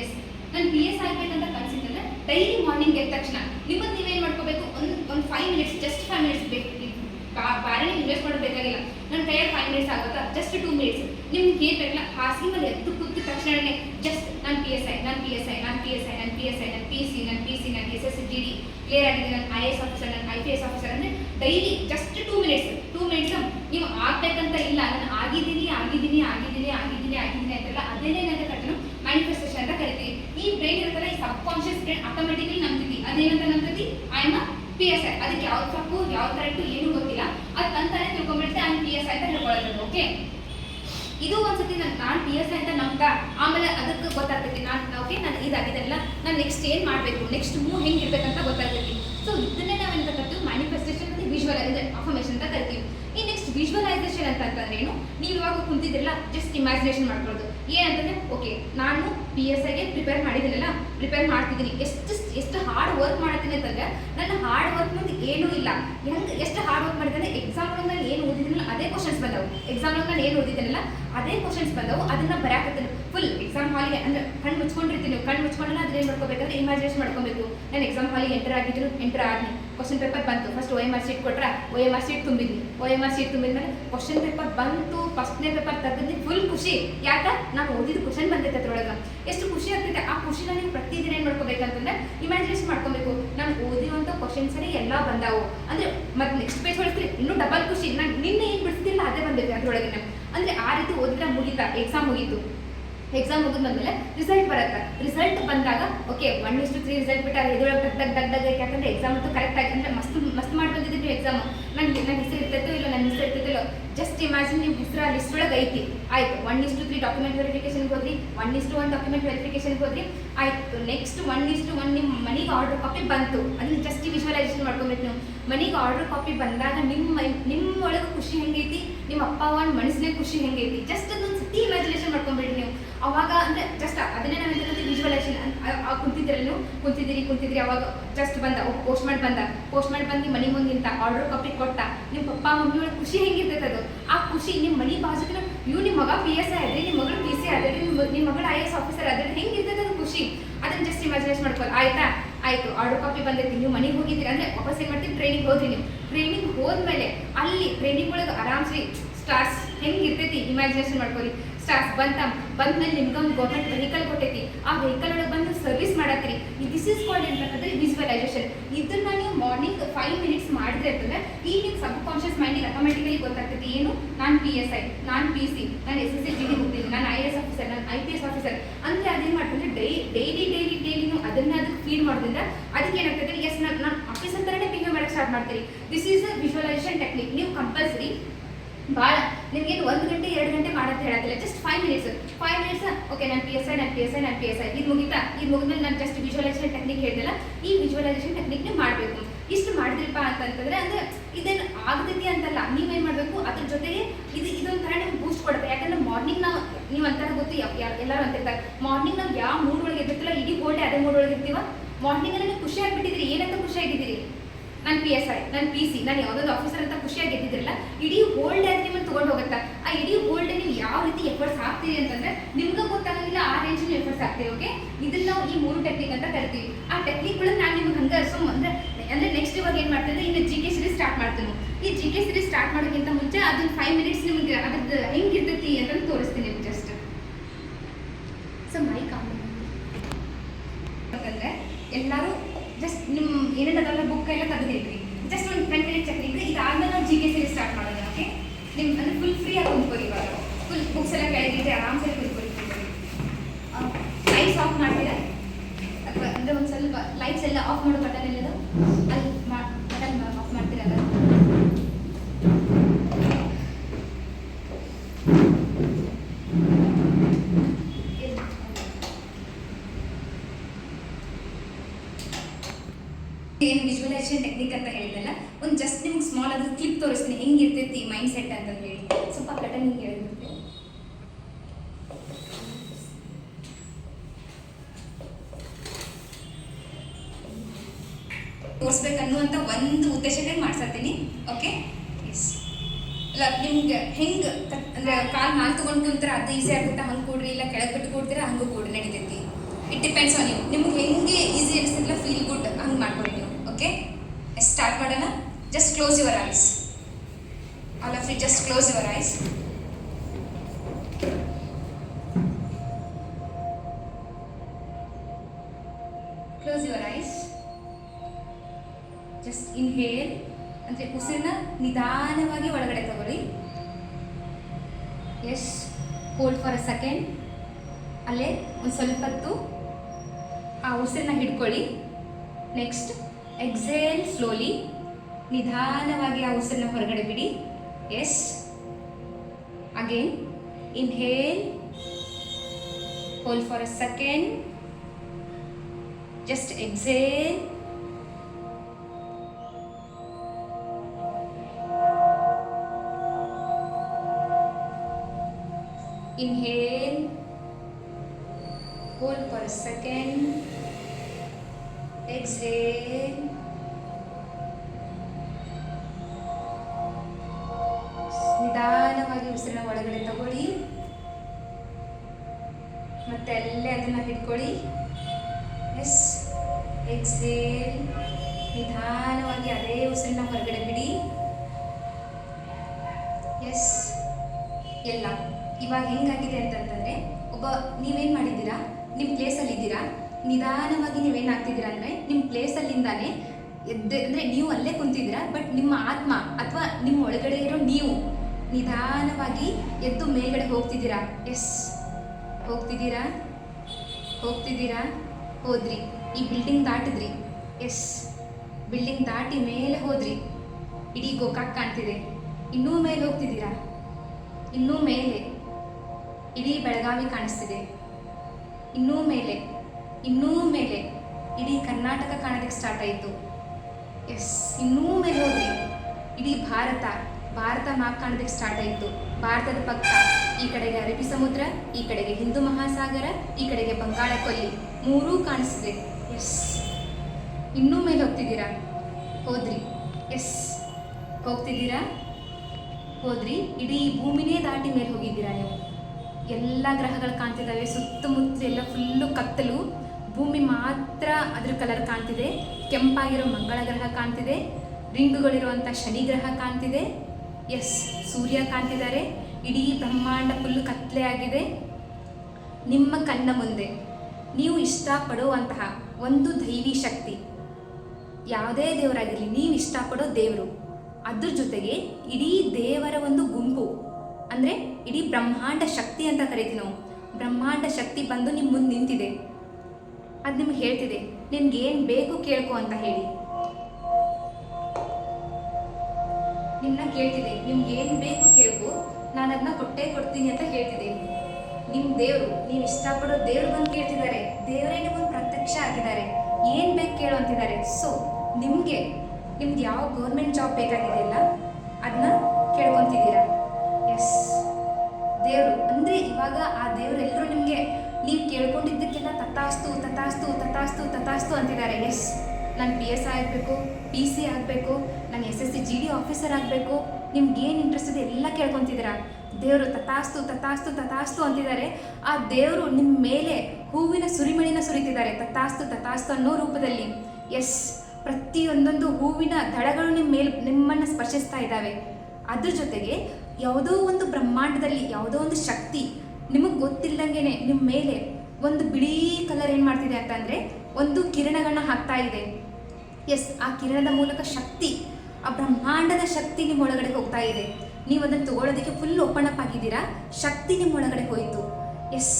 S ನಾನು P S ಆಗ್ಬೇಕಂತ ಕನ್ಸಿದ್ರೆ daily morning ಎದ್ದ ತಕ್ಷಣ ನಿಮ್ಮನ್ನು ನೀವೇನು ಮಾಡ್ಕೋಬೇಕು? ಒಂದು ಒಂದು five minutes just five minutes ಬೇಕು. ಬಾರಿ ಇನ್ವೆಸ್ಟ್ ಮಾಡಬೇಕಾಗಿಲ್ಲ ನನ್ನ ಕೈಯಾಗ ಫೈವ್ ಮಿನಿಟ್ಸ್ ಆಗುತ್ತಾ? ಜಸ್ಟ್ ಟೂ ಮಿನಿಟ್ಸ್ ನಿಮ್ಗೆ ಏನು ಬೇಕಲ್ಲ ಹಾಸಿಗೆ ಮೇಲೆ ಎದ್ದು ಕೂತ ತಕ್ಷಣನೇ ಜಸ್ಟ್ ನಾನು ಪಿ ಎಸ್ ಐ ನಾನು ಪಿ ಎಸ್ ಐ ನಾನು ಪಿ ಎಸ್ ಐ ನಾನು ಪಿ ಎಸ್ ಐ ನಾನು ಪಿ ಸಿ ನನ್ನ ಪಿ ಸಿ ನಾನು S S D D clear ಆಗಿದೆ ನಾನು ಐ ಎಸ್ ಆಫೀಸರ್ ನಾನು ಐ ಪಿ ಎಸ್ ಆಫೀಸರ್ ಅಂದರೆ daily just two minutes two minutes ನೀವು ಆಗ್ಬೇಕಂತ ಇಲ್ಲ, ನಾನು ಆಗಿದ್ದೀನಿ ಆಗಿದ್ದೀನಿ ಆಗಿದ್ದೀನಿ ಆಗಿದ್ದೀನಿ ಅಂತೆಲ್ಲ ಅದೇನೇ ನನ್ನ ಕಟ್ಟನು ಮ್ಯಾನಿಫೆಸ್ಟೇಷನ್ ಅಂತ ಕರಿತೀವಿ ಈ ಬ್ರೈನ್ ಕಾನ್ಷಿಯಸ್ ಬ್ರೈನ್ ಆಟೋಮೆಟಿಕಲಿ ನಂಬ್ತೀವಿ ಅದೇನಂತ ನಂಬ್ತೀವಿ I M P S I ಅದಕ್ಕೆ ಯಾವ ತಪ್ಪು, ಯಾವ ಕರೆಕ್ಟ್ ಏನು ಗೊತ್ತಿಲ್ಲ. ಅದ್ ತಂತಾನೆ ತಿಳ್ಕೊಂಡ್ಬಿಡುತ್ತೆ ಐ ಪಿ ಎಸ್ ಐ ಅಂತ ಹೇಳ್ಕೊಳ್ಳೋದು ಓಕೆ ಇದು ಒಂದ್ಸತಿ ನಾನು ನಾನು ಪಿ ಎಸ್ ಐ ಅಂತ ನಂಬ್ತಾ, ಆಮೇಲೆ ಅದಕ್ಕೆ ಗೊತ್ತಾಗ್ತೈತಿ. ನಾನು ಓಕೆ ನಾನು ಇದಾಗಿದೆಲ್ಲ ನಾನು ನೆಕ್ಸ್ಟ್ ಏನು ಮಾಡಬೇಕು? ನೆಕ್ಸ್ಟ್ ಮೂವ್ ಹೆಂಗೆ ಇರ್ಬೇಕಂತ ಗೊತ್ತಾಗ್ತೈತಿ. ಸೊ ಇದನ್ನೇ ನಾವು ಎಂತ ಕರಿತೀವಿ ಮ್ಯಾನಿಫೆಸ್ಟೇಷನ್ ವಿಜುವಲ್ ಅಂದ್ರೆ ಅಫರ್ಮೇಷನ್ ಅಂತ ಕರಿತೀವಿ. ನೆಕ್ಸ್ಟ್ ವಿಜುವಲೈಸೇಷನ್ ಅಂತ ಅಂತಂದ್ರೆ ಏನು? ನೀವು ಇವಾಗ ಕುಂತಿದ್ದಿರಲ್ಲ ಜಸ್ಟ್ ಇಮ್ಯಾಜಿನೇಷನ್ ಮಾಡ್ಕೊಳ್ಳೋದು. ಏನಂತಂದ್ರೆ ಓಕೆ ನಾನು ಪಿ ಎಸ್ ಐಗೆ ಪ್ರಿಪೇರ್ ಮಾಡಿದ್ದೀನಲ್ಲ ಪ್ರಿಪೇರ್ ಮಾಡ್ತಿದ್ದೀನಿ. ಎಷ್ಟು ಎಷ್ಟು ಹಾರ್ಡ್ ವರ್ಕ್ ಮಾಡ್ತೀನಿ ಅಂತಂದ್ರೆ ನನ್ನ ಹಾರ್ಡ್ ವರ್ಕ್ ಮುಂದೆ ಏನೂ ಇಲ್ಲ. ಹೆಂಗೆ ಎಷ್ಟು ಹಾರ್ಡ್ ವರ್ಕ್ ಮಾಡಿದ್ರೆ ಎಕ್ಸಾಮ್ ನಾನು ಏನು ಓದಿದ್ರು ಅದೇ ಕ್ವಶನ್ಸ್ ಬಂದವು. ಎಕ್ಸಾಮ್ ನಾನು ಏನು ಓದಿದ್ದೀನಲ್ಲ, ಅದೇ ಕ್ವಶನ್ಸ್ ಬಂದವು. ಅದನ್ನ ಬರಾಕತ್ತೀನಿ. ಫುಲ್ ಎಕ್ಸಾಮ್ ಹಾಲಿಗೆ ಅಂದ್ರೆ ಕಣ್ಣು ಮುಚ್ಕೊಂಡಿರ್ತೀನಿ. ಕಣ್ಣು ಮುಚ್ಕೊಂಡಲ್ಲ ಅದ್ರ ಏನು ಮಾಡ್ಕೋಬೇಕಂದ್ರೆ ಇಮ್ಯಾಜಿನೇಷನ್ ಮಾಡ್ಕೊಬೇಕು. ನಾನು ಎಕ್ಸಾಮ್ ಹಾಲಿಗೆ ಎಂಟರ್ ಆಗಿದ್ರು ಎಂಟರ್ ಆದ್ನಿ. ಕ್ವಶನ್ ಪೇಪರ್ ಬಂತು. First O M R sheet ಕೊಟ್ರ ಒ ಎಂ ಆರ್ ಶೀಟ್ ತುಂಬಿದ್ನಿ. ಒ ಎಂ ಆರ್ ಶೀಟ್ ತುಂಬಿದ್ಮೇಲೆ ಕ್ವಶನ್ ಪೇಪರ್ ಬಂತು. ಫಸ್ಟ್ನೇ ಪೇಪರ್ ತೆಗೆದ್ನಿ. ಫುಲ್ ಖುಷಿ. ಯಾಕ? ನಾನು ಓದಿದ ಕ್ವಶನ್ ಬಂದೈತೆ ಅದ್ರೊಳಗೆ. ಎಷ್ಟು ಖುಷಿ ಆಗ್ತೈತೆ. ಆ ಖುಷಿನ ನೀವು ಪ್ರತಿದಿನ ಏನು ಮಾಡ್ಕೋಬೇಕಂತಂದ್ರೆ ಇಮ್ಯಾಜಿನೇಷನ್ ಮಾಡ್ಕೊಬೇಕು. ನಾನು ಓದಿರುವಂಥ ಸರಿ ಎಲ್ಲ ಬಂದಾವು. ಅಂದ್ರೆ ಮತ್ತೆ ನೆಕ್ಸ್ಟ್ ಪೇಜ್ ಹೊಳಿಸ್ರಿ ಇನ್ನೂ ಡಬಲ್ ಖುಷಿ. ನಾನು ನಿನ್ನೆ ಏನು ಬಿಡಿಸ್ತಿಲ್ಲ, ಅದೇ ಬಂದಿದೆ ಅದ್ರೊಳಗೆ ಅಂದ್ರೆ ಆ ರೀತಿ ಓದಿದ್ರೆ ಮುಗೀತಾ? ಎಕ್ಸಾಮ್ ಮುಗೀತು. ಎಕ್ಸಾಮ್ ಮುಗಿದ್ಮೇಲೆ ರಿಸಲ್ಟ್ ಬರುತ್ತೆ. ರಿಸಲ್ಟ್ ಬಂದಾಗ ಓಕೆ ಒನ್ ಇಷ್ಟು ತ್ರೀ ರಿಸಲ್ಟ್ ಬಿಟ್ಟಾಗ ಇದ್ರೊಳಗೆ ದಗ್ ತಗ್ದಾಗ ದಗ್ ದಗ್ ಯಾಕಂದ್ರೆ ಎಕ್ಸಾಮ್ ಅಂತೂ ಕರೆಕ್ಟ್ ಆಗಿ ಅಂದ್ರೆ ಮಸ್ತ್ ಮಸ್ತ್ ಮಾಡಿ ಎಕ್ಸಾಮ್ ನನ್ನ ನನ್ನ ಹೆಸರು ಇರ್ತೈತೋ ಇಲ್ಲ, ನನ್ನ ಹೆಸರು ಇರ್ತೈತಿಲ್ಲ ಜಸ್ಟ್ ಇಮ್ಯಾಜಿನ್ ನಿಮ್ಮ ಹೆಸರು ಆ ಲಿಸ್ಟ್ ಒಳಗೆ ಐತಿ. ಆಯ್ತು ಒನ್ ಇಷ್ಟು ತ್ರೀ ಡಾಕ್ಯುಮೆಂಟ್ ವೆರಿಫಿಕೇಶನ್ ಹೋದ್ರಿ ಒನ್ ಇಷ್ಟು ಒನ್ ಡಾಕ್ಯುಮೆಂಟ್ ವೆರಿಫಿಕೇಶನ್ ಹೋದ್ರಿ, ಆಯ್ತು ನೆಕ್ಸ್ಟ್ ಒನ್ ಇಷ್ಟು ಒನ್ ನಿಮ್ಮ ಮನೆಗೆ ಆರ್ಡರ್ ಕಾಪಿ ಬಂತು. ಅದನ್ನ ಜಸ್ಟ್ ವಿಜುವಲೈಸೇಷನ್ ಮಾಡ್ಕೊಬೇಕು ನೀವು. ಮನೆಗೆ ಆರ್ಡರ್ ಕಾಪಿ ಬಂದಾಗ ನಿಮ್ಮ ನಿಮ್ಮ ಒಳಗೆ ಖುಷಿ ಹೆಂಗೈತಿ, ನಿಮ್ಮ ಅಪ್ಪ ಅವನ ಮನಸ್ಸಿನಾಗ ಖುಷಿ ಹೆಂಗೈತಿ. ಜಸ್ಟ್ ಅದೊಂದು ಸತಿ ಇಮ್ಯಾಜಿನೇಷನ್ ಮಾಡ್ಕೊಂಡ್ಬಿಡಿ ನೀವು. ಅವಾಗ ಅಂದ್ರೆ ಜಸ್ಟ್ ಅದನ್ನೇ ನಾವು ಹೇಳ್ತಿರೋದು ವಿಜುವಲೈಸೇಷನ್ ಕುಂತಿದ್ರಲ್ಲಿ ನೀವು ಕುಂತಿದ್ದೀರಿ ಕುಂತಿದ್ರಿ ಅವಾಗ ಜಸ್ಟ್ ಬಂದ ಪೋಸ್ಟ್ ಮಾಡಿ ಬಂದ. ಪೋಸ್ಟ್ ಮಾಡಿ ಬಂದು ಮನೆ ಮುಂದೆ ನಿಂತ ಆರ್ಡರ್ ಕಾಪಿ ಕೊಟ್ಟ. ನಿಮ್ಮ ಪಪ್ಪ, ಮಮ್ಮಿ ಒಳಗೆ ಖುಷಿ ಹೆಂಗಿರ್ತೈತೆ ಅದು. ಆ ಖುಷಿ ನಿಮ್ಮ ಮನೆ ಬಾಜುಕಿನ ಇವ್ ನಿಮ್ಮ ಮಗ ಪಿ ಎಸ್ ಐ ನಿಮ್ಮ ಮಗಳು ಪಿ ಸಿ ಅದ್ರಿ ನಿಮ್ಮ ನಿಮ್ಮ ಮಗಳು ಐ ಎಸ್ ಆಫೀಸರ್ ಆದ್ರೆ ಹೆಂಗಿರ್ತೈತೆ ಅದು ಖುಷಿ. ಅದನ್ನ ಜಸ್ಟ್ ಇಮ್ಯಾಜಿನೇಷನ್ ಮಾಡ್ಕೊಳ್ಳಿ ಆಯ್ತಾ? ಆಯ್ತು ಆರ್ಡರ್ ಕಾಪಿ ಬಂದೈತಿ. ನೀವು ಮನೆಗೆ ಹೋಗಿದ್ದೀರಿ ಅಂದ್ರೆ ವಾಪಸ್ ಏನು ಮಾಡ್ತೀವಿ ಟ್ರೈನಿಂಗ್ ಹೋದ್ರಿ ನೀವು. ಟ್ರೈನಿಂಗ್ ಹೋದ್ಮೇಲೆ ಅಲ್ಲಿ ಟ್ರೈನಿಂಗ್ ಒಳಗೆ ಆರಾಮ್ಸಿ ಸ್ಟಾರ್ಸ್ ಹೆಂಗೆ ಇರ್ತೈತಿ ಇಮ್ಯಾಜಿನೇಷನ್ ಮಾಡ್ಕೊರಿ ಸ್ಟಾಫ್ ಬಂತ. ಬಂದ್ಮೇಲೆ ನಿಮ್ಗೆ ಒಂದು ಗೌರ್ಮೆಂಟ್ ವೆಹಿಕಲ್ ಕೊಟ್ಟೈತಿ. ಆ ವೆಹಿಕಲ್ ಒಳಗೆ ಬಂದು ಸರ್ವಿಸ್ ಮಾಡತ್ರಿ ದಿಸ್ ಇಸ್ ಕಾಲ್ಡ್ ಏನಂತಂದ್ರೆ ವಿಜುವಲೈಸೇಷನ್ ಇದನ್ನ ನೀವು ಮಾರ್ನಿಂಗ್ ಫೈವ್ ಮಿನಿಟ್ಸ್ ಮಾಡಿದ್ರೆ ಇರ್ತದೆ. ಈ ನಿಮ್ಮ ಸಬ್ ಕಾನ್ಷಿಯಸ್ ಮೈಂಡಿಗೆ ಆಟೋಮೆಟಿಕಲಿ ಗೊತ್ತಾಗ್ತೈತಿ. ಏನು? ನಾನು ಪಿ ಎಸ್ ಐ ನಾನು ಪಿ ಸಿ ನಾನು ಎಸ್ ಎಸ್ ಎಲ್ ಜಿ ಹೋಗ್ತೀನಿ. ನಾನು ಐ ಎಸ್ ಆಫೀಸರ್ ನಾನು ಐ ಪಿ ಎಸ್ ಆಫೀಸರ್ ಅಂದ್ರೆ ಅದೇನು ಮಾಡ್ತಂದ್ರೆ ಡೈ ಡೈಲಿ ಡೈಲಿ ಡೈಲಿ ನೀವು ಅದನ್ನ ಅದಕ್ಕೆ ಫೀಡ್ ಮಾಡೋದ್ರಿಂದ ಅದಕ್ಕೆ ಏನಾಗ್ತದೆ ಎಸ್ ನಾನು ನಾನು ಆಫೀಸರ್ ತರನೇ ಬಿಹೇವ್ ಮಾಡಕ್ಕೆ ಸ್ಟಾರ್ಟ್ ಮಾಡ್ತೀರಿ this is a visualisation technique ನೀವು ಕಂಪಲ್ಸರಿ ಭಾಳ ನಿಮ್ಗೇನು ಒಂದು ಗಂಟೆ, ಎರಡು ಗಂಟೆ ಮಾಡಂತ ಹೇಳತ್ತಿಲ್ಲ just five minutes five minutes okay ನಾನು ಪಿ ಎಸ್ ಐ ನಾನು ಪಿ ಎಸ್ ಐ ನಾನು ಪಿ ಎಸ್ ಐ ಇದು ಮುಗಿತಾ? ಇದು ಮುಗಿದ್ಮೇಲೆ ನಾನು ಜಸ್ಟ್ ವಿಜುವಲೈಸೇಷನ್ ಟೆಕ್ನಿಕ್ ಹೇಳಿದೆಲ್ಲ? ಈ ವಿಜುವಲೈಸೇಷನ್ ಟೆಕ್ನಿಕ್ನೇ ಮಾಡಬೇಕು. ಇಷ್ಟು ಮಾಡಿದ್ರಿಪ್ಪ ಅಂತಂತಂದ್ರೆ, ಅಂದ್ರೆ ಇದೇನು ಆಗ್ತೈತಿ ಅಂತಲ್ಲ, ನೀವೇನು ಮಾಡಬೇಕು? ಅದ್ರ ಜೊತೆಗೆ ಇದು ಇದೊಂಥರ ನಿಮ್ಗೆ ಬೂಸ್ಟ್ ಕೊಡುತ್ತೆ. ಯಾಕಂದ್ರೆ ಮಾರ್ನಿಂಗ್ ನಾವು, ನೀವು ಅಂತಾರ ಗೊತ್ತು ಎಲ್ಲರೂ ಅಂತ ಅಂತಿರ್ತಾರೆ. ಮಾರ್ನಿಂಗ್ ನಾವು ಯಾವ ಮೂಡ್ ಒಳಗೆ ಇರ್ತಿರ್ತಿಲ್ಲ ಇಡೀ ಹೋಲ್ ಡೇ ಅದೇ ಮೂಡ್ ಒಳಗೆ ಇರ್ತೀವ. ಮಾರ್ನಿಂಗ್ ನೀವು ಖುಷಿ ಆಗ್ಬಿಟ್ಟಿದ್ರಿ ಏನಂತ ಖುಷಿ ಆಗಿದ್ದೀರಿ? ನಾನು ಪಿ ಎಸ್ ಐ ನನ್ನ ಪಿ ಸಿ ನಾನು ಯಾವುದೊಂದು ಆಫೀಸರ್ ಅಂತ ಖುಷಿಯಾಗಿ ಇದ್ದಿದ್ರಲ್ಲ ಇಡೀ ಓಲ್ಡ್ ಆಗಿ ನಿಮ್ಮನ್ನು ತೊಗೊಂಡು ಹೋಗುತ್ತೆ ಆ ಇಡೀ ಓಲ್ಡ್ ನೀವು ಯಾವ ರೀತಿ ಎಫರ್ಟ್ಸ್ ಹಾಕ್ತೀರಿ ಅಂತಂದ್ರೆ, ನಿಮ್ಗೆ ಗೊತ್ತಾಗಂಗಿಲ್ಲ ಆ ರೇಂಜ್ ಎಫರ್ಟ್ಸ್ ಹಾಕ್ತೀವಿ ಓಕೆ ಇದನ್ನ ನಾವು ಈ ಮೂರು ಟೆಕ್ನಿಕ್ ಅಂತ ಕರಿತೀವಿ. ಆ ಟೆಕ್ನಿಕ್ಗಳನ್ನ ನಾನು ನಿಮ್ಗೆ ಹಂಗೆ ಸುಮ್ ಅಂದ್ರೆ ಅಂದ್ರೆ ನೆಕ್ಸ್ಟ್ ಇವಾಗ ಏನು ಮಾಡ್ತಿದ್ರೆ ಇನ್ನು ಜಿ ಕೆ ಸಿರೀಸ್ ಸ್ಟಾರ್ಟ್ ಮಾಡ್ತೀನಿ. ಈ ಜಿ ಕೆ ಸಿರೀಸ್ ಸ್ಟಾರ್ಟ್ ಮಾಡೋಕ್ಕಿಂತ ಮುಂಚೆ ಅದನ್ನ ಫೈವ್ ಮಿನಿಟ್ಸ್ ನಿಮ್ಗೆ ಅದ್ರದ್ದು ಹೆಂಗಿರ್ತೈತಿ ಅಂತ ತೋರಿಸ್ತೀನಿ ನಿಮ್ಗೆ ಜಸ್ಟ್ ಸೊ ಮೈಕ್ ಆನ್ ಅಂತಂದ್ರೆ ಎಲ್ಲರೂ ಜಸ್ಟ್ ನಿಮ್ಮ ಏನೇನದಲ್ಲ ಬುಕ್ ಎಲ್ಲ ತೆಗೆದಿರ್ರಿ ಜಸ್ಟ್ ಒಂದು ಟೆನ್ ಮಿನಿಟ್ಸ್ ಚೆಕ್ ಇದಾದ್ಮೇಲೆ ನಾವು ಜಿ ಕೆ ಸೀರೀಸ್ ಸ್ಟಾರ್ಟ್ ಮಾಡೋಣ ಓಕೆ ನಿಮ್ಮ ಅಂದ್ರೆ ಫುಲ್ ಫ್ರೀ ಆಗಿ ಕುಂತ್ಕೊರಿ ಇವಾಗ ಫುಲ್ ಬುಕ್ಸ್ ಎಲ್ಲ ಕೆಳಗಿದ್ರೆ ಆರಾಮ್ಸೆ ಕುಂತ್ಕೊರಿ ಲೈಟ್ಸ್ ಆಫ್ ಮಾಡ್ತೀರಾ? ಅಥವಾ ಅಂದ್ರೆ ಒಂದು ಸ್ವಲ್ಪ ಲೈಟ್ಸ್ ಎಲ್ಲ ಆಫ್ ಮಾಡೋ ಬಟನ್ ಎಲ್ಲದು ಅಲ್ಲಿ ಬಟನ್ ಆಫ್ ಮಾಡ್ತೀರಲ್ಲ ಏನು ವಿಜುವಲೈಸೇಷನ್ ಟೆಕ್ನಿಕ್ ಅಂತ ಹೇಳಿದಲ್ಲ ಒಂದು ಜಸ್ಟ್ ನಿಮ್ಗೆ ಸ್ಮಾಲ್ ಅದು ಕ್ಲಿಪ್ ತೋರಿಸ್ತೀನಿ. ಹೆಂಗಿರ್ತೈತಿ ಮೈಂಡ್ ಸೆಟ್ ಅಂತ ಹೇಳಿ. ಸ್ವಲ್ಪ ಕಟನ್ ಹಿಂಗೆ ಹೇಳಿಬಿಡ್ತೀನಿ ತೋರಿಸ್ಬೇಕನ್ನುವಂಥ ಒಂದು ಉದ್ದೇಶಕ್ಕೆ ಮಾಡ್ಸತ್ತೀನಿ ಓಕೆ ಇಲ್ಲ ನಿಮ್ಗೆ ಹೆಂಗೆ ಅಂದ್ರೆ ಕಾಲ್ ಮಾಲ್ ತಗೊಂಡು ಕುಂತರ ಅದು ಈಸಿ ಆಗುತ್ತೆ? ಹಂಗೆ ಕೂಡ್ರಿ, ಇಲ್ಲ ಕೆಳಗೆ ಬಿಟ್ಟು ಕೂಡ್ತೀರಾ? ಹಂಗೂ ಕೂಡ್ರಿ, ನಡಿತೈತಿ. ಇಟ್ ಡಿಪೆಂಡ್ಸ್ ಆನ್ ಯು ನಿಮ್ಗೆ ಹೆಂಗೆ ಈಸಿ ಅನಿಸ್ತಿಲ್ಲ ಫೀಲ್ ಗುಡ್ ಹಂಗೆ ಮಾಡ್ಕೊಳ್ಳಿ ನೀವು. ಓಕೆ ಸ್ಟಾರ್ಟ್ ಮಾಡೋಣ. Just close your eyes all of you just close your eyes ನಿಧಾನವಾಗಿ ಒಳಗಡೆ ತಗೊಳ್ಳಿ. Yes hold for a second ಅಲ್ಲೇ ಒಂದು ಸ್ವಲ್ಪ ಹೊತ್ತು ಆ ಉಸಿರನ್ನ ಹಿಡ್ಕೊಳ್ಳಿ. ನೆಕ್ಸ್ಟ್ ಎಕ್ಸೇಲ್ ಸ್ಲೋಲಿ ನಿಧಾನವಾಗಿ ಆ ಉಸಿರನ್ನ ಹೊರಗಡೆ ಬಿಡಿ. Yes again inhale hold for a second just exhale Inhale. Hold for a second. Exhale. ನಿಧಾನವಾಗಿ ಉಸಿರನ್ನ ಒಳಗಡೆ ತಗೊಳ್ಳಿ. ಮತ್ತೆ ಅಲ್ಲೇ ಅದನ್ನ ಹಿಡ್ಕೊಳ್ಳಿ ಎಸ್ ಎಕ್ಸೇಲ್ ನಿಧಾನವಾಗಿ ಅದೇ ಉಸಿರನ್ನ ಹೊರಗಡೆ ಬಿಡಿ. ಎಸ್ ಎಲ್ಲ. ಇವಾಗ ಹೆಂಗಾಗಿದೆ ಅಂತಂತಂದ್ರೆ, ಒಬ್ಬ ನೀವೇನು ಮಾಡಿದ್ದೀರಾ? ನಿಮ್ಮ ಪ್ಲೇಸಲ್ಲಿ ಇದ್ದೀರಾ? ನಿಧಾನವಾಗಿ ನೀವೇನು ಆಗ್ತಿದ್ದೀರಾ ಅಂದರೆ ನಿಮ್ಮ ಪ್ಲೇಸಲ್ಲಿಂದಾನೆ ಎದ್ದೆ ಅಂದರೆ ನೀವು ಅಲ್ಲೇ ಕುಂತಿದ್ದೀರಾ ಬಟ್ ನಿಮ್ಮ ಆತ್ಮ ಅಥವಾ ನಿಮ್ಮ ಒಳಗಡೆ ಇರೋ ನೀವು ನಿಧಾನವಾಗಿ ಎದ್ದು ಮೇಲ್ಗಡೆ ಹೋಗ್ತಿದ್ದೀರಾ? ಎಸ್ ಹೋಗ್ತಿದ್ದೀರಾ? ಹೋಗ್ತಿದ್ದೀರಾ? ಹೋದ್ರಿ. ಈ ಬಿಲ್ಡಿಂಗ್ ದಾಟಿದ್ರಿ. ಎಸ್ ಬಿಲ್ಡಿಂಗ್ ದಾಟಿ ಮೇಲೆ ಹೋದ್ರಿ. ಇಡೀ ಗೋಕಾಕ್ ಕಾಣ್ತಿದೆ. ಇನ್ನೂ ಮೇಲೆ ಹೋಗ್ತಿದ್ದೀರಾ? ಇನ್ನೂ ಮೇಲೆ. ಇಡೀ ಬೆಳಗಾವಿ ಕಾಣಿಸ್ತಿದೆ. ಇನ್ನೂ ಮೇಲೆ ಇನ್ನೂ ಮೇಲೆ ಇಡೀ ಕರ್ನಾಟಕ ಕಾಣೋದಕ್ಕೆ ಸ್ಟಾರ್ಟ್ ಆಯಿತು. ಎಸ್ ಇನ್ನೂ ಮೇಲೆ ಹೋಗಿ ಇಡೀ ಭಾರತ ಭಾರತ ಮ್ಯಾಪ್ ಕಾಣೋದಕ್ಕೆ ಸ್ಟಾರ್ಟ್ ಆಯಿತು. ಭಾರತದ ಪಕ್ಕ ಈ ಕಡೆಗೆ ಅರಬ್ಬಿ ಸಮುದ್ರ, ಈ ಕಡೆಗೆ ಹಿಂದೂ ಮಹಾಸಾಗರ, ಈ ಕಡೆಗೆ ಬಂಗಾಳ ಕೊಲ್ಲಿ ಮೂರೂ ಕಾಣಿಸ್ತಿದೆ. ಎಸ್ ಇನ್ನೂ ಮೇಲೆ ಹೋಗ್ತಿದ್ದೀರಾ? ಹೋದ್ರಿ. ಎಸ್ ಹೋಗ್ತಿದ್ದೀರಾ? ಹೋದ್ರಿ. ಇಡೀ ಭೂಮಿನೇ ದಾಟಿ ಮೇಲೆ ಹೋಗಿದ್ದೀರಾ ನೀವು? ಎಲ್ಲ ಗ್ರಹಗಳು ಕಾಣ್ತಿದ್ದಾವೆ. ಸುತ್ತಮುತ್ತಲು ಎಲ್ಲ ಫುಲ್ಲು ಕತ್ತಲು. ಭೂಮಿ ಮಾತ್ರ ಅದ್ರ ಕಲರ್ ಕಾಣ್ತಿದೆ. ಕೆಂಪಾಗಿರೋ ಮಂಗಳ ಗ್ರಹ ಕಾಣ್ತಿದೆ. ರಿಂಗುಗಳಿರುವಂಥ ಶನಿ ಗ್ರಹ ಕಾಣ್ತಿದೆ. ಎಸ್ ಸೂರ್ಯ ಕಾಣ್ತಿದ್ದಾರೆ. ಇಡೀ ಬ್ರಹ್ಮಾಂಡ ಫುಲ್ಲು ಕತ್ತಲೆ ಆಗಿದೆ. ನಿಮ್ಮ ಕಣ್ಣ ಮುಂದೆ, ನೀವು ಇಷ್ಟಪಡುವಂತಹ ಒಂದು ದೈವಿ ಶಕ್ತಿ, ಯಾವುದೇ ದೇವರಾಗಿರಲಿ, ನೀವು ಇಷ್ಟಪಡೋ ದೇವರು, ಅದ್ರ ಜೊತೆಗೆ ಇಡೀ ದೇವರ ಒಂದು ಗುಂಪು, ಅಂದರೆ ಇಡೀ ಬ್ರಹ್ಮಾಂಡ ಶಕ್ತಿ ಅಂತ ಕರಿತೀವಿ ನಾವು. ಬ್ರಹ್ಮಾಂಡ ಶಕ್ತಿ ಬಂದು ನಿಮ್ಮ ಮುಂದೆ ನಿಂತಿದೆ. ಅದು ನಿಮ್ಗೆ ಹೇಳ್ತಿದೆ. ನಿಮ್ಗೆ ಏನು ಬೇಕು ಕೇಳ್ಕೊ ಅಂತ ಹೇಳಿ. ನಿನ್ನ ಕೇಳ್ತಿದೆ. ನಿಮ್ಗೆ ಏನು ಬೇಕು ಕೇಳ್ಕೊ, ನಾನು ಅದನ್ನ ಕೊಟ್ಟೇ ಕೊಡ್ತೀನಿ ಅಂತ ಹೇಳ್ತಿದೆ. ನಿಮ್ಮ ದೇವರು, ನೀವು ಇಷ್ಟಪಡೋ ದೇವ್ರು ಬಂದು ಕೇಳ್ತಿದ್ದಾರೆ. ದೇವರೇ ನಿಮಗೆ ಪ್ರತ್ಯಕ್ಷ ಆಗಿದ್ದಾರೆ. ಏನು ಬೇಕು ಕೇಳು ಅಂತಿದ್ದಾರೆ. ಸೊ ನಿಮಗೆ, ನಿಮ್ದು ಯಾವ ಗೌರ್ಮೆಂಟ್ ಜಾಬ್ ಬೇಕಾಗಿದೆಯಲ್ಲ ಅದನ್ನ ಕೇಳ್ಕೊತಿದ್ದೀರಾ? ನೀವು ಕೇಳ್ಕೊಂಡಿದ್ದಕ್ಕೆಲ್ಲ ತಥಾಸ್ತು ತತಾಸ್ತು ತತಾಸ್ತು ತಥಾಸ್ತು ಅಂತಿದ್ದಾರೆ ಎಸ್ ನಾನು ಪಿ ಎಸ್ ಆಗಬೇಕು ಪಿ ಸಿ ಆಗಬೇಕು ನಾನು S S C G D officer ಆಗಬೇಕು. ನಿಮ್ಗೇನು ಇಂಟ್ರೆಸ್ಟ್ ಇದೆ ಎಲ್ಲ ಕೇಳ್ಕೊತಿದ್ದೀರಾ. ದೇವರು ತತಾಸ್ತು ತತಾಸ್ತು ತತಾಸ್ತು ಅಂತಿದ್ದಾರೆ. ಆ ದೇವರು ನಿಮ್ಮ ಮೇಲೆ ಹೂವಿನ ಸುರಿಮಣಿನ ಸುರಿತಿದ್ದಾರೆ. ತತಾಸ್ತು ತತಾಸ್ತು ಅನ್ನೋ ರೂಪದಲ್ಲಿ. ಎಸ್ ಪ್ರತಿಯೊಂದೊಂದು ಹೂವಿನ ದಳಗಳು ನಿಮ್ಮ ಮೇಲೆ, ನಿಮ್ಮನ್ನು ಸ್ಪರ್ಶಿಸ್ತಾ ಇದ್ದಾವೆ. ಅದ್ರ ಜೊತೆಗೆ ಯಾವುದೋ ಒಂದು ಬ್ರಹ್ಮಾಂಡದಲ್ಲಿ ಯಾವುದೋ ಒಂದು ಶಕ್ತಿ ನಿಮಗೆ ಗೊತ್ತಿಲ್ಲದಂಗೆ ನಿಮ್ಮ ಮೇಲೆ ಒಂದು ಬಿಳಿ ಕಲರ್ ಏನು ಮಾಡ್ತಿದೆ ಅಂತಂದರೆ ಒಂದು ಕಿರಣಗಳನ್ನ ಹಾಕ್ತಾ ಇದೆ. ಎಸ್ ಆ ಕಿರಣದ ಮೂಲಕ ಶಕ್ತಿ, ಆ ಬ್ರಹ್ಮಾಂಡದ ಶಕ್ತಿ ನಿಮ್ಮ ಒಳಗಡೆ ಹೋಗ್ತಾ ಇದೆ. ನೀವು ಅದನ್ನು ತಗೊಳ್ಳೋದಕ್ಕೆ ಫುಲ್ ಓಪನ್ ಅಪ್ ಆಗಿದ್ದೀರಾ? ಶಕ್ತಿ ನಿಮ್ಮ ಒಳಗಡೆ ಹೋಯಿತು. ಎಸ್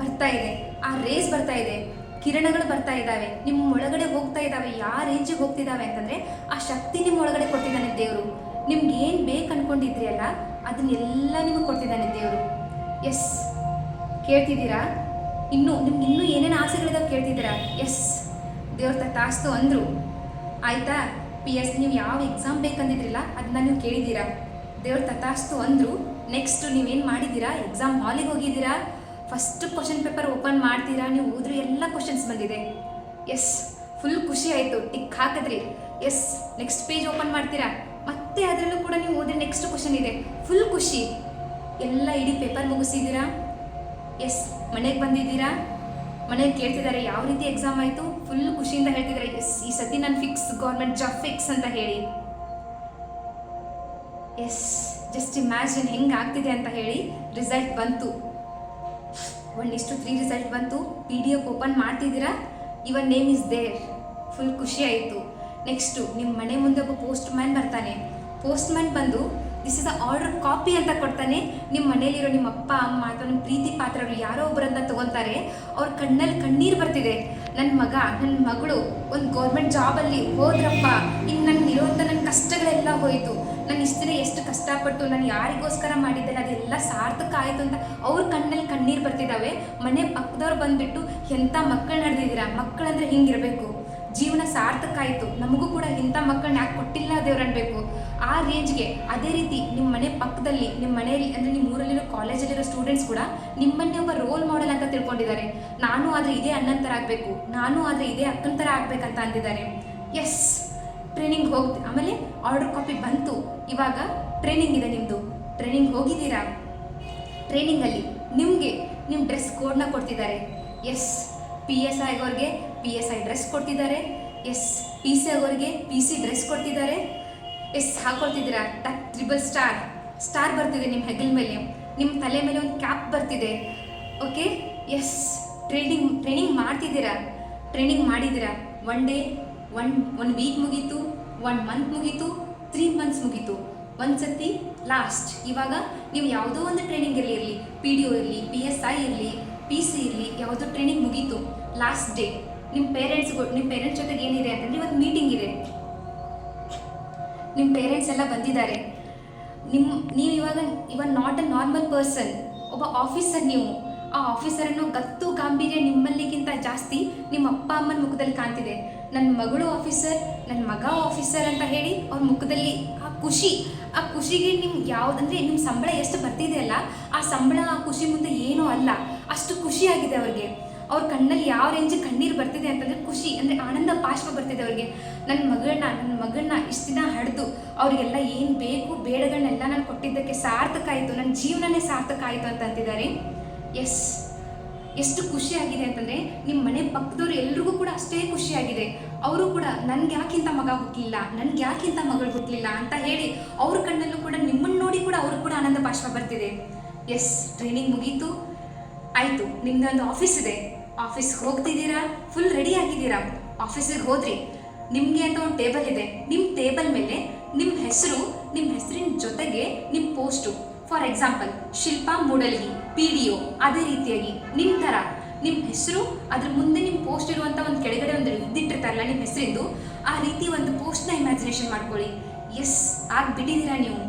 ಬರ್ತಾ ಇದೆ. ಆ ರೇಸ್ ಬರ್ತಾ ಇದೆ. ಕಿರಣಗಳು ಬರ್ತಾ ಇದ್ದಾವೆ. ನಿಮ್ಮ ಒಳಗಡೆ ಹೋಗ್ತಾ ಇದ್ದಾವೆ. ಯಾವ ರೇಂಜಿಗೆ ಹೋಗ್ತಿದ್ದಾವೆ ಅಂತಂದರೆ ಆ ಶಕ್ತಿ ನಿಮ್ಮ ಒಳಗಡೆ ಕೊಟ್ಟಿದ್ದಾನೆ ದೇವರು. ನಿಮ್ಗೆ ಏನು ಬೇಕು ಅನ್ಕೊಂಡಿದ್ರಿ ಅಲ್ಲ, ಅದನ್ನೆಲ್ಲ ನಿಮಗೆ ಕೊಡ್ತಿದ್ದಾನೆ ದೇವರು. ಎಸ್ ಕೇಳ್ತಿದ್ದೀರಾ? ಇನ್ನೂ ನಿಮ್ಗೆ ಇನ್ನೂ ಏನೇನು ಆಸೆಗಳಿದಾವೆ ಕೇಳ್ತಿದ್ದೀರಾ? ಎಸ್ ದೇವ್ರ ತಾಸ್ತು ಅಂದರು. ಆಯಿತಾ? ಪಿ ಎಸ್ ನೀವು ಯಾವ ಎಕ್ಸಾಮ್ ಬೇಕಂದಿದ್ರಿಲ್ಲ ಅದನ್ನ ನೀವು ಕೇಳಿದ್ದೀರಾ? ದೇವ್ರ ತಥಾಸ್ತು ಅಂದರು. ನೆಕ್ಸ್ಟ್ ನೀವೇನು ಮಾಡಿದ್ದೀರಾ? ಎಕ್ಸಾಮ್ ಹಾಲಿಗೆ ಹೋಗಿದ್ದೀರಾ? ಫಸ್ಟ್ ಕ್ವಶನ್ ಪೇಪರ್ ಓಪನ್ ಮಾಡ್ತೀರಾ? ನೀವು ಓದ್ರಿ ಎಲ್ಲ ಕ್ವಶನ್ಸ್ ಬಂದಿದೆ. ಎಸ್ ಫುಲ್ ಖುಷಿ ಆಯಿತು. ಟಿಕ್ ಹಾಕಿದ್ರಿ. ಎಸ್ ನೆಕ್ಸ್ಟ್ ಪೇಜ್ ಓಪನ್ ಮಾಡ್ತೀರಾ? ಮತ್ತೆ ಅದರಲ್ಲೂ ಕೂಡ ನೀವು ಓದಿ ನೆಕ್ಸ್ಟ್ ಕ್ವಶನ್ ಇದೆ. ಫುಲ್ ಖುಷಿ. ಎಲ್ಲ ಇಡೀ ಪೇಪರ್ ಮುಗಿಸಿದ್ದೀರಾ? ಎಸ್ ಮನೆಗೆ ಬಂದಿದ್ದೀರಾ? ಮನೆಗೆ ಕೇಳ್ತಿದ್ದಾರೆ ಯಾವ ರೀತಿ ಎಕ್ಸಾಮ್ ಆಯಿತು? ಫುಲ್ ಖುಷಿಯಿಂದ ಹೇಳ್ತಿದ್ದಾರೆ ಎಸ್ ಈ ಸತಿ ನಾನು ಫಿಕ್ಸ್ ಗೌರ್ಮೆಂಟ್ ಜಾಬ್ ಫಿಕ್ಸ್ ಅಂತ ಹೇಳಿ. ಎಸ್ ಜಸ್ಟ್ ಇಮ್ಯಾಜಿನ್ ಹೆಂಗೆ ಆಗ್ತಿದೆ ಅಂತ ಹೇಳಿ ರಿಸಲ್ಟ್ ಬಂತು. ಒನ್ ಇಷ್ಟು ತ್ರೀ ರಿಸಲ್ಟ್ ಬಂತು ಪಿ ಡಿ ಎಫ್ ಓಪನ್ ಮಾಡ್ತಿದ್ದೀರಾ? Even name is there full ಖುಷಿ ಆಯಿತು. ನೆಕ್ಸ್ಟು ನಿಮ್ಮ ಮನೆ ಮುಂದೆ ಒಬ್ಬ ಪೋಸ್ಟ್ ಮ್ಯಾನ್ ಬರ್ತಾನೆ. ಪೋಸ್ಟ್ ಮ್ಯಾನ್ ಬಂದು this is a order copy ಅಂತ ಕೊಡ್ತಾನೆ. ನಿಮ್ಮ ಮನೇಲಿರೋ ನಿಮ್ಮ ಅಪ್ಪ, ಅಮ್ಮ, ಅಥವಾ ನಿಮ್ಮ ಪ್ರೀತಿ ಪಾತ್ರಗಳು ಯಾರೋ ಒಬ್ಬರನ್ನ ತಗೊತಾರೆ. ಅವ್ರ ಕಣ್ಣಲ್ಲಿ ಕಣ್ಣೀರು ಬರ್ತಿದೆ. ನನ್ನ ಮಗ ನನ್ನ ಮಗಳು ಒಂದು ಗೌರ್ಮೆಂಟ್ ಜಾಬಲ್ಲಿ ಹೋದ್ರಪ್ಪ ಇನ್ನು ನನಗಿರುವಂಥ ನನ್ನ ಕಷ್ಟಗಳೆಲ್ಲ ಹೋಯಿತು. ನಾನು ಇಷ್ಟು ದಿನ ಎಷ್ಟು ಕಷ್ಟಪಟ್ಟು ನಾನು ಯಾರಿಗೋಸ್ಕರ ಮಾಡಿದ್ದೇನೆ, ಅದೆಲ್ಲ ಸಾರ್ಥಕ ಆಯಿತು ಅಂತ ಅವ್ರ ಕಣ್ಣಲ್ಲಿ ಕಣ್ಣೀರು ಬರ್ತಿದ್ದಾವೆ ಮನೆ ಪಕ್ಕದವ್ರು ಬಂದುಬಿಟ್ಟು ಎಂಥ ಮಕ್ಕಳು ನಡೆದಿದ್ದೀರಾ? ಮಕ್ಕಳಂದ್ರೆ ಹಿಂಗಿರಬೇಕು? ಜೀವನ ಸಾರ್ಥಕ ಆಯಿತು. ನಮಗೂ ಕೂಡ ಇಂಥ ಮಕ್ಕಳನ್ನ ಯಾಕೆ ಕೊಟ್ಟಿಲ್ಲ ದೇವ್ರು ಅನ್ಬೇಕು ಆ ರೇಂಜ್ಗೆ ಅದೇ ರೀತಿ ನಿಮ್ಮ ಮನೆ ಪಕ್ಕದಲ್ಲಿ ನಿಮ್ಮ ಮನೆಯಲ್ಲಿ ಅಂದರೆ ನಿಮ್ಮ ಊರಲ್ಲಿರೋ ಕಾಲೇಜಲ್ಲಿರೋ ಸ್ಟೂಡೆಂಟ್ಸ್ ಕೂಡ ನಿಮ್ಮನ್ನೇ ಒಬ್ಬ ರೋಲ್ ಮಾಡೆಲ್ ಅಂತ ತಿಳ್ಕೊಂಡಿದ್ದಾರೆ. ನಾನು ಆದರೆ ಇದೇ ಅನ್ನಂತರ ಆಗಬೇಕು. ನಾನು ಆದರೆ ಇದೇ ಅಕ್ಕನ ಥರ ಆಗ್ಬೇಕಂತ ಅಂದಿದ್ದಾರೆ. ಎಸ್ ಟ್ರೈನಿಂಗ್ ಹೋಗ್ತಿ ಆಮೇಲೆ ಆರ್ಡರ್ ಕಾಪಿ ಬಂತು. ಇವಾಗ ಟ್ರೈನಿಂಗ್ ಇದೆ ನಿಮ್ಮದು ಟ್ರೈನಿಂಗ್ ಹೋಗಿದ್ದೀರಾ? ಟ್ರೈನಿಂಗಲ್ಲಿ ನಿಮಗೆ ನಿಮ್ಮ ಡ್ರೆಸ್ ಕೋಡ್ನ ಕೊಡ್ತಿದ್ದಾರೆ. ಎಸ್ ಪಿ ಎಸ್ ಐ ಅವ್ರಿಗೆ ಪಿ ಎಸ್ ಐ ಡ್ರೆಸ್ ಕೊಡ್ತಿದ್ದಾರೆ. ಎಸ್ ಪಿ ಸಿ ಆಗೋರಿಗೆ ಪಿ ಸಿ ಡ್ರೆಸ್ ಕೊಡ್ತಿದ್ದಾರೆ. ಎಸ್ ಹಾಕೊಳ್ತಿದ್ದೀರಾ? ಟಕ್ ಟ್ರಿಬಲ್ ಸ್ಟಾರ್ ಸ್ಟಾರ್ ಬರ್ತಿದೆ ನಿಮ್ಮ ಹೆಗಲ ಮೇಲೆ. ನಿಮ್ಮ ತಲೆ ಮೇಲೆ ಒಂದು ಕ್ಯಾಪ್ ಬರ್ತಿದೆ. ಓಕೆ ಎಸ್ ಟ್ರೈನಿಂಗ್ ಟ್ರೈನಿಂಗ್ ಮಾಡ್ತಿದ್ದೀರಾ? ಟ್ರೈನಿಂಗ್ ಮಾಡಿದ್ದೀರಾ? One day one one week ಮುಗೀತು ಒನ್ ಮಂತ್ ಮುಗೀತು ತ್ರೀ ಮಂತ್ಸ್ ಮುಗೀತು. ಒಂದು ಸತಿ ಲಾಸ್ಟ್ ಇವಾಗ ನೀವು ಯಾವುದೋ ಒಂದು ಟ್ರೈನಿಂಗ್ ಇರಲಿ ಇರಲಿ ಪಿ ಡಿ ಒ ಇರಲಿ ಪಿ ಎಸ್ ಐ ಇರಲಿ ಪಿ ಸಿ ಇರಲಿ, ಯಾವುದೋ ಟ್ರೈನಿಂಗ್ ಮುಗೀತು ಲಾಸ್ಟ್ ಡೇ ನಿಮ್ಮ ಪೇರೆಂಟ್ಸ್ ನಿಮ್ಮ ಪೇರೆಂಟ್ಸ್ ಜೊತೆಗೆ ಏನಿದೆ ಅಂತಂದರೆ ಒಂದು ಮೀಟಿಂಗ್ ಇದೆ. ನಿಮ್ಮ ಪೇರೆಂಟ್ಸ್ ಎಲ್ಲ ಬಂದಿದ್ದಾರೆ. ನಿಮ್ಮ ನೀವು ಇವಾಗ ಇವಾಗ ನಾಟ್ ಅ ನಾರ್ಮಲ್ ಪರ್ಸನ್ ಒಬ್ಬ ಆಫೀಸರ್ ನೀವು. ಆ ಆಫೀಸರನ್ನು ಗತ್ತು ಗಾಂಭೀರ್ಯ ನಿಮ್ಮಲ್ಲಿಗಿಂತ ಜಾಸ್ತಿ ನಿಮ್ಮ ಅಪ್ಪ ಅಮ್ಮನ ಮುಖದಲ್ಲಿ ಕಾಣ್ತಿದೆ. ನನ್ನ ಮಗಳು ಆಫೀಸರ್ ನನ್ನ ಮಗ ಆಫೀಸರ್ ಅಂತ ಹೇಳಿ ಅವ್ರ ಮುಖದಲ್ಲಿ ಆ ಖುಷಿ, ಆ ಖುಷಿಗೆ ನಿಮ್ಗೆ ಯಾವುದಂದ್ರೆ ನಿಮ್ಮ ಸಂಬಳ ಎಷ್ಟು ಬರ್ತಿದೆಯಲ್ಲ ಆ ಸಂಬಳ, ಆ ಖುಷಿ ಮುಂದೆ ಏನೂ ಅಲ್ಲ. ಅಷ್ಟು ಖುಷಿಯಾಗಿದೆ ಅವ್ರಿಗೆ. ಅವ್ರ ಕಣ್ಣಲ್ಲಿ ಯಾವ ರೇಂಜ್ ಕಣ್ಣೀರು ಬರ್ತಿದೆ ಅಂತಂದ್ರೆ ಖುಷಿ, ಅಂದರೆ ಆನಂದ ಪಾಶ್ವ ಬರ್ತಿದೆ ಅವ್ರಿಗೆ. ನನ್ನ ಮಗಳನ್ನ ನನ್ನ ಮಗಳನ್ನ ಇಷ್ಟು ದಿನ ಹಡಿದು ಅವರಿಗೆಲ್ಲ ಏನು ಬೇಕು ಬೇಡಗಳನ್ನೆಲ್ಲ ನಾನು ಕೊಟ್ಟಿದ್ದಕ್ಕೆ ಸಾರ್ಥಕ ಆಯಿತು ನನ್ನ ಜೀವನನೇ ಸಾರ್ಥಕ ಆಯಿತು ಅಂತ ಎಸ್ ಎಷ್ಟು ಖುಷಿಯಾಗಿದೆ ಅಂತಂದರೆ ನಿಮ್ಮ ಮನೆ ಪಕ್ಕದವ್ರು ಎಲ್ರಿಗೂ ಕೂಡ ಅಷ್ಟೇ ಖುಷಿಯಾಗಿದೆ. ಅವರು ಕೂಡ ನನ್ಗೆ ಯಾಕಿಂತ ಮಗ ಹುಟ್ಟಲಿಲ್ಲ ನನ್ಗೆ ಯಾಕಿಂತ ಮಗಳು ಹುಟ್ಟಲಿಲ್ಲ ಅಂತ ಹೇಳಿ ಅವ್ರ ಕಣ್ಣಲ್ಲೂ ಕೂಡ ನಿಮ್ಮನ್ನು ನೋಡಿ ಕೂಡ ಅವರು ಕೂಡ ಆನಂದ ಪಾಶ್ವ ಬರ್ತಿದೆ. ಎಸ್ ಟ್ರೈನಿಂಗ್ ಮುಗೀತು. ಆಯಿತು, ನಿಮ್ದೊಂದು ಆಫೀಸ್ ಇದೆ. ಆಫೀಸ್ಗೆ ಹೋಗ್ತಿದ್ದೀರಾ? ಫುಲ್ ರೆಡಿ ಆಗಿದ್ದೀರಾ? ಆಫೀಸಿಗೆ ಹೋದ್ರಿ. ನಿಮಗೆ ಅಂತ ಒಂದು ಟೇಬಲ್ ಇದೆ. ನಿಮ್ಮ ಟೇಬಲ್ ಮೇಲೆ ನಿಮ್ಮ ಹೆಸರು ನಿಮ್ಮ ಹೆಸರಿನ ಜೊತೆಗೆ ನಿಮ್ಮ post for example Shilpa Moodalgi P D O ಅದೇ ರೀತಿಯಾಗಿ ನಿಮ್ಮ ಥರ. ನಿಮ್ಮ ಹೆಸರು, ಅದ್ರ ಮುಂದೆ ನಿಮ್ಮ ಪೋಸ್ಟ್ ಇರುವಂಥ ಒಂದು ಕೆಳಗಡೆ ಒಂದು ಇದ್ದಿಟ್ಟಿರ್ತಾರಲ್ಲ ನಿಮ್ಮ ಹೆಸರಿಂದು, ಆ ರೀತಿ ಒಂದು ಪೋಸ್ಟ್ನ ಇಮ್ಯಾಜಿನೇಷನ್ ಮಾಡ್ಕೊಳ್ಳಿ. ಎಸ್ ಆಗಿಬಿಟ್ಟಿದ್ದೀರಾ ನೀವು?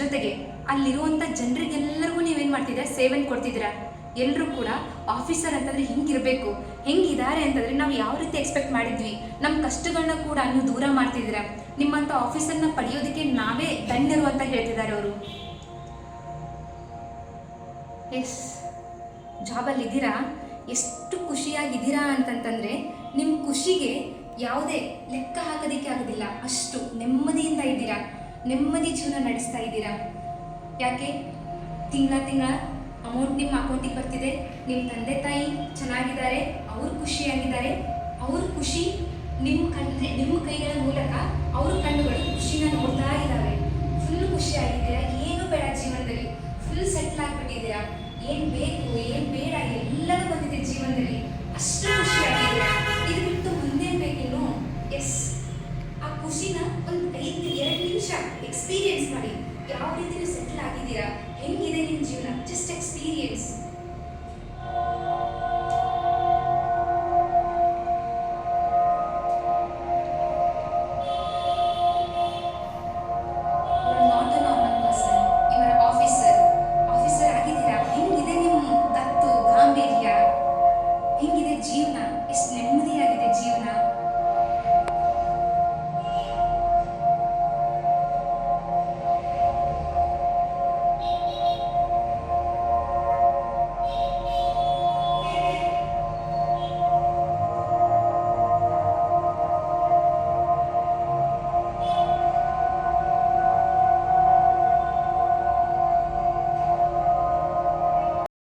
ಜೊತೆಗೆ ಅಲ್ಲಿರುವಂಥ ಜನರಿಗೆಲ್ಲರಿಗೂ ನೀವೇನು ಮಾಡ್ತಿದ್ದೀರಾ? ಸೇವೆನ ಕೊಡ್ತಿದ್ದೀರಾ? ಎಲ್ಲರೂ ಕೂಡ ಆಫೀಸರ್ ಅಂತಂದ್ರೆ ಹಿಂಗಿರಬೇಕು? ಹೆಂಗಿದ್ದಾರೆ ಅಂತಂದ್ರೆ ನಾವು ಯಾವ ರೀತಿ ಎಕ್ಸ್ಪೆಕ್ಟ್ ಮಾಡಿದ್ವಿ? ನಮ್ಮ ಕಷ್ಟಗಳನ್ನ ಕೂಡ ನೀವು ದೂರ ಮಾಡ್ತಿದ್ದೀರ? ನಿಮ್ಮಂಥ ಆಫೀಸರ್ನ ಪಡೆಯೋದಕ್ಕೆ ನಾವೇ ಧನ್ಯರು ಅಂತ ಹೇಳ್ತಿದ್ದಾರೆ ಅವರು. ಎಸ್ ಜಾಬಲ್ಲಿ ಇದ್ದೀರಾ? ಎಷ್ಟು ಖುಷಿಯಾಗಿದ್ದೀರಾ ಅಂತಂತಂದರೆ ನಿಮ್ಮ ಖುಷಿಗೆ ಯಾವುದೇ ಲೆಕ್ಕ ಹಾಕೋದಕ್ಕೆ ಆಗೋದಿಲ್ಲ. ಅಷ್ಟು ನೆಮ್ಮದಿಯಿಂದ ಇದ್ದೀರಾ? ನೆಮ್ಮದಿ ಜೀವನ ನಡೆಸ್ತಾ ಇದ್ದೀರಾ? ಯಾಕೆ? ತಿಂಗಳ ತಿಂಗಳ ಅಮೌಂಟ್ ನಿಮ್ಮ ಅಕೌಂಟಿಗೆ ಬರ್ತಿದೆ, ನಿಮ್ಮ ತಂದೆ ತಾಯಿ ಚೆನ್ನಾಗಿದ್ದಾರೆ, ಅವರು ಖುಷಿಯಾಗಿದ್ದಾರೆ, ಅವ್ರ ಖುಷಿ ನಿಮ್ಮ ಕಣ್ಣು ನಿಮ್ಮ ಕೈಗಳ ಮೂಲಕ ಅವ್ರ ಕಣ್ಣುಗಳು ಖುಷಿನ ನೋಡ್ತಾ ಇದ್ದಾವೆ. ಫುಲ್ ಖುಷಿಯಾಗಿದ್ದೀರಾ? ಏನು ಬೇಡ ಜೀವನದಲ್ಲಿ. ಫುಲ್ ಸೆಟ್ಲ್ ಆಗಿಬಿಟ್ಟಿದ್ದೀರಾ? ಏನು ಬೇಕು, ಏನು ಬೇಡ ಎಲ್ಲವೂ ಬಂದಿದೆ ಜೀವನದಲ್ಲಿ. ಅಷ್ಟು ಖುಷಿಯಾಗಿದ್ದೀರಾ? ಇದು ಬಿಟ್ಟು ಮುಂದೆ ಬೇಕೇನು ಎಸ್ ಆ ಖುಷಿನ ಒಂದು ಐದು, ಎರಡು ನಿಮಿಷ ಎಕ್ಸ್ಪೀರಿಯನ್ಸ್ ಮಾಡಿ. ಯಾವ ರೀತಿ ಸೆಟ್ಲ್ ಆಗಿದ್ದೀರಾ? regrediu na